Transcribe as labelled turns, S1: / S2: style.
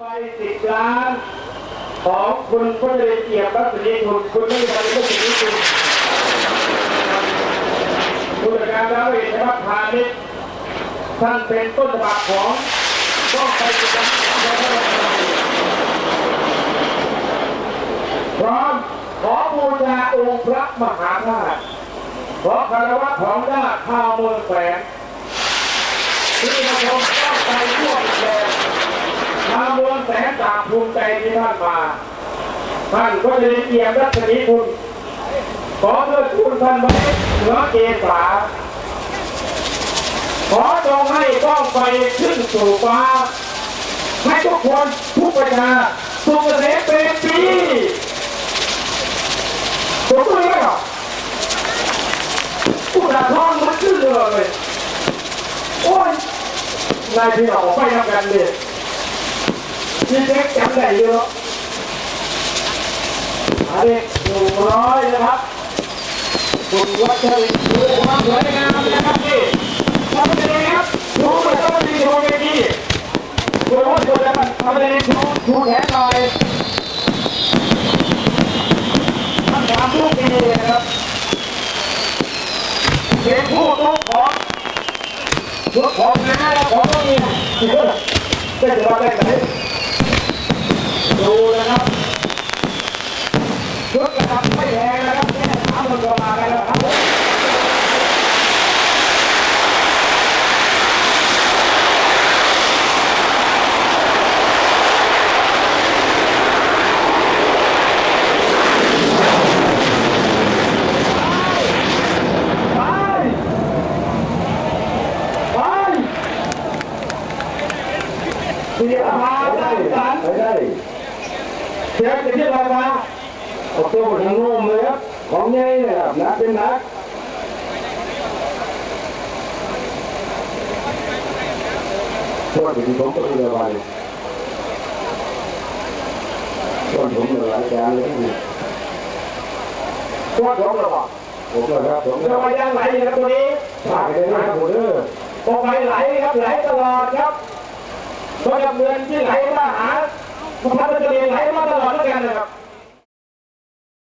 S1: ไปสิบล้านของคุณพุทธเกียรติรัศมีคุณคุณไม่ได้ทำเรื่องนี้คุณผู้จัดการแล้วเองนะครับพาณิชย์ท่านเป็นต้นฉบับของต้องไปสิบล้านพร้อมขอบูชาองค์พระมหาธาตุขอคารวะของญาติข้าวเมืองแฝงที่มาชมต้องไปทั่วประเทศ ทางเมื องแสนสาภูมิใจที่ท่านมา ท่านก็จะได้เกียรติรัศมีคุณขอเพื่อคุณท่านไว้เหนือเกษาขอจงให้ต้องไปขึ้นสู่ฟ้าให้ทุกคนทุกประชาสุขเกษมเป็นปีผมพูดไม่หรอกผู้ด่าทองมันขึ้นเลยโอ้ยนายพี่น้องไปทำกันเลย พี่เล็กจำได้เยอะอันนี้หนึ่งร้อยนะครับคุณวัชรินทร์ดูความสวยงามนะครับนี่ทำเป็นไงครับดูเหมือนต้องมีโชว์เวทีคุณวัชรินทร์ทำเป็นชูชูแขนหน่อยทำตามทุกทีนะครับเป็นผู้ทุกของทุกของนะแล้วของก็มีเป็นจะมาได้ไหน ดูนะครับชุดนะครับไม่แพงนะครับแค่สามคนก็มากันแล้วครับไปไป เสียมาได้กัน
S2: ได้
S1: เสียจะที่เรามา
S2: เอาตัวทั้งนุ่มเลยครับของใหญ่เนี่ยครับนักเป็นนักส่วนที่ผมก็เรือไปส่วนผมเหลือหลายจานเลยนี่
S1: ตัวของเราบอก
S2: ผมก็ครับผม
S1: เราไปยังไหลครับตัวนี้
S2: ฝากเลยนะครับผมเด้อ
S1: ตกไปไหลครับไหลตลอดครับ ตัวดำเงินที่ไหลมาหาพระพัฒน์จะไหลมาตลอดแล้วกันนะครับ